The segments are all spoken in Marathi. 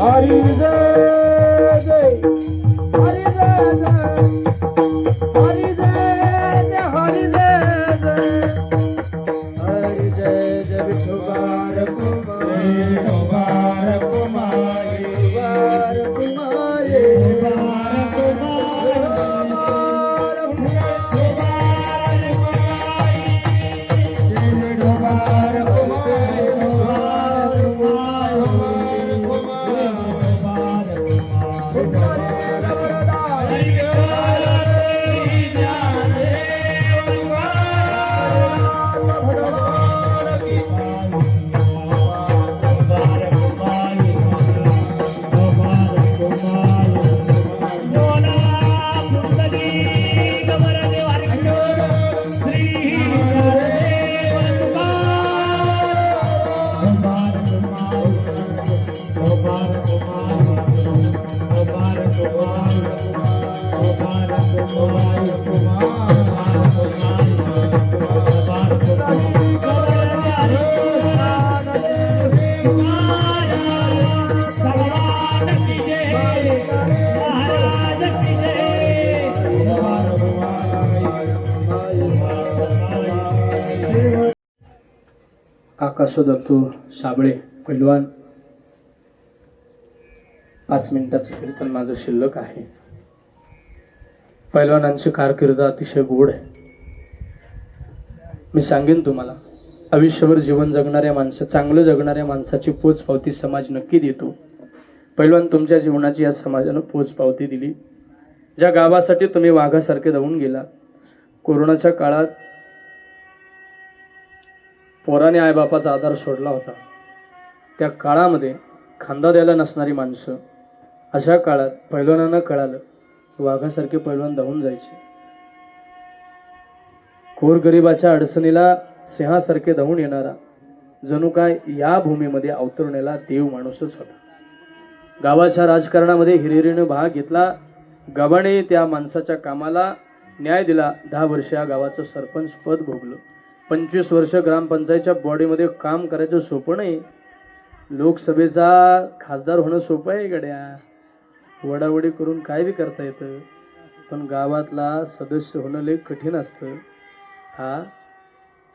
हरी जय जय हरी जय आकाशो दत्तू साबळे पैलवान. पाच मिनिटाचं कीर्तन माझं शिल्लक आहे. पैलवानांची कारकीर्द अतिशय गोड आहे. मी सांगेन तुम्हाला आयुष्यभर जीवन जगणाऱ्या माणसं चांगलं जगणाऱ्या माणसाची पोच पावती समाज नक्की देतो. पैलवान तुमच्या जीवनाची या समाजानं पोचपावती दिली. ज्या गावासाठी तुम्ही वाघासारखे धावून गेला कोरोनाच्या काळात पोराने आईबापाचा आधार सोडला होता. त्या काळामध्ये खांदा द्यायला नसणारी माणसं अशा काळात पैलवानांना कळालं वाघासारखे पैलवान धावून जायचे. गोरगरिबाच्या अडचणीला सिंहासारखे धावून येणारा जणू काय या भूमीमध्ये अवतरण्याला देव माणूसच होता. गावाच्या राजकारणामध्ये हिरिरीनं भाग घेतला. गावाने त्या माणसाच्या कामाला न्याय दिला. दहा वर्ष या गावाचं सरपंच पद भोगलं. पंचवीस वर्ष ग्रामपंचायतच्या बॉडीमध्ये काम करायचं सोपं नाही. लोकसभेचा खासदार होणं सोपं आहे गड्या. वडावडी करून काय बी करता येतं. पण गावातला सदस्य होणं लय कठीण असतं. हा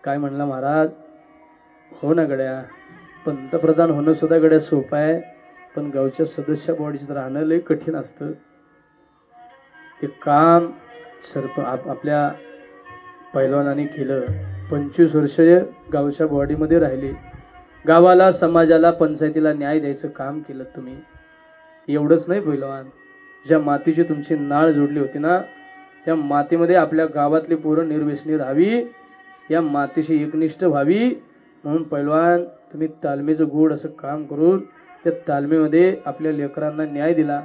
काय म्हणला महाराज? हो ना गड्या पंतप्रधान होणं सुद्धा गड्या सोपं आहे पण गावच्या सदस्य बॉडीचं राहणं लई कठीण असतं. ते काम सरप आप आपल्या पैलवानाने केलं. पंचवीस वर्ष गावच्या बॉडीमध्ये राहिले. गावाला समाजाला पंचायतीला न्याय द्यायचं काम केलं तुम्ही. एवढंच नाही पहिलवान. ज्या मातीची तुमची नाळ जोडली होती ना त्या मातीमध्ये आपल्या गावातली पोरं निर्व्यसनी राहावी या मातीशी एकनिष्ठ व्हावी. म्हणून पैलवान तुम्ही तालमीचं गोड असं काम करून त्या तालमीमध्ये आपल्या लेकरांना न्याय दिला.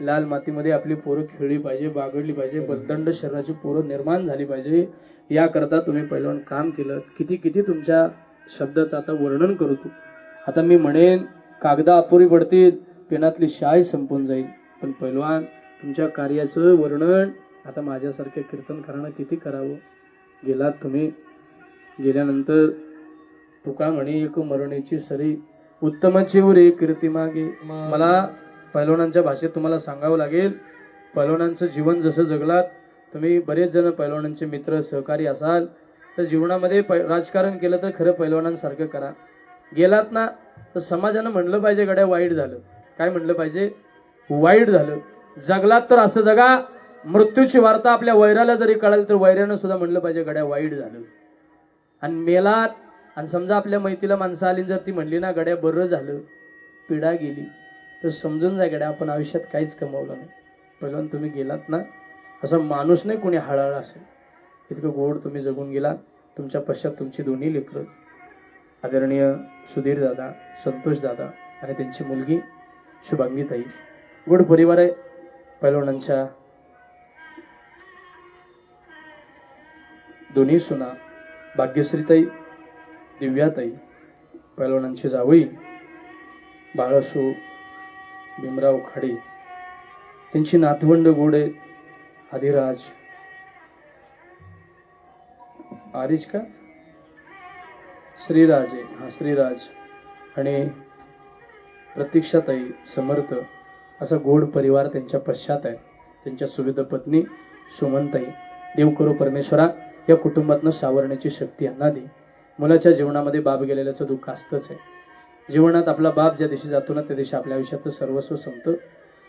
लाल मातीमध्ये आपली पोरं खेळली पाहिजे बागडली पाहिजे बलदंड शरीराची पोरं निर्माण झाली पाहिजे. याकरता तुम्ही पैलवान काम केलं. किती किती तुमच्या शब्दाचं आता वर्णन करतो आता मी म्हणेन कागदा अपुरी पडतील पेनातली शाई संपून जाईल. पण पैलवान तुमच्या कार्याचं वर्णन आता माझ्यासारख्या कीर्तनकारांना किती करावं? गेलात तुम्ही? गेल्यानंतर तुका म्हणे एक मरणेची सरी उत्तमाची रे कीर्ती मागे? मला पैलवानांच्या भाषेत तुम्हाला सांगावं लागेल पैलवानांचं जीवन जसं जगलात तुम्ही बरेच जण पैलवानांचे मित्र सहकारी असाल तर जीवनामध्ये पै राजकारण केलं तर खरं पैलवानांसारखं करा. गेलात ना तर समाजानं म्हणलं पाहिजे गड्या वाईट झालं. काय म्हणलं पाहिजे? वाईट झालं. जगलात तर असं जगा मृत्यूची वार्ता आपल्या वैराला जरी कळाली तर वैरानं सुद्धा म्हणलं पाहिजे गड्या वाईट झालं. आणि मेलात आणि समजा आपल्या मैत्रीला माणसं आली जर ती म्हणली ना गड्या बरं झालं पिढा गेली तर समजून जा गड्या आपण आयुष्यात काहीच कमवलं नाही. पहिल्यांदा तुम्ही गेलात ना असं माणूस नाही कोणी हळहळ असेल. इतकं गोड तुम्ही जगून गेला तुमच्या पश्चात तुमची दोन्ही लेकरं. आदरणीय सुधीर दादा संतोष दादा आणि त्यांची मुलगी शुभांगी ताई. गोड परिवार आहे पैलवानांच्या. दोन्ही सुना भाग्यश्रीताई दिव्याताई पैलवानांची जावई बाळासू भीमराव खाडे. त्यांची नातवंड गोडे आदिराज. आरिज का? श्रीराज आहे. हा श्रीराज. आणि प्रत्यक्षातही समर्थ असा गोड परिवार त्यांच्या पश्चात आहे. त्यांच्या सुविध पत्नी सुमनताई देव करो परमेश्वरा या कुटुंबातनं सावरण्याची शक्ती यांना दे. मुलाच्या जीवनामध्ये बाप गेलेल्याचं दुःख असतंच आहे. जीवनात आपला बाप ज्या दिवशी जातो ना त्या दिवशी आपल्या आयुष्यातलं सर्वस्व संपतं.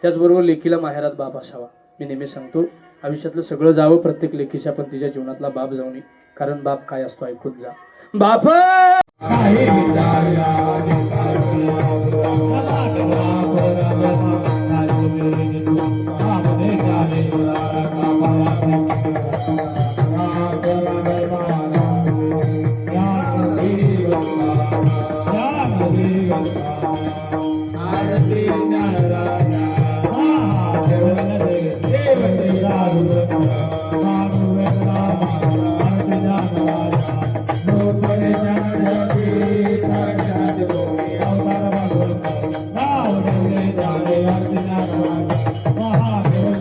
त्याचबरोबर लेकीला माहेरात बाप असावा. मी नेहमी सांगतो आयुष्यातलं सगळं जावं प्रत्येक लेखीच्या पण तिच्या जीवनातला बाप जाऊ नये कारण बाप काय असतो ऐकून जा. बाप! Father.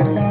out.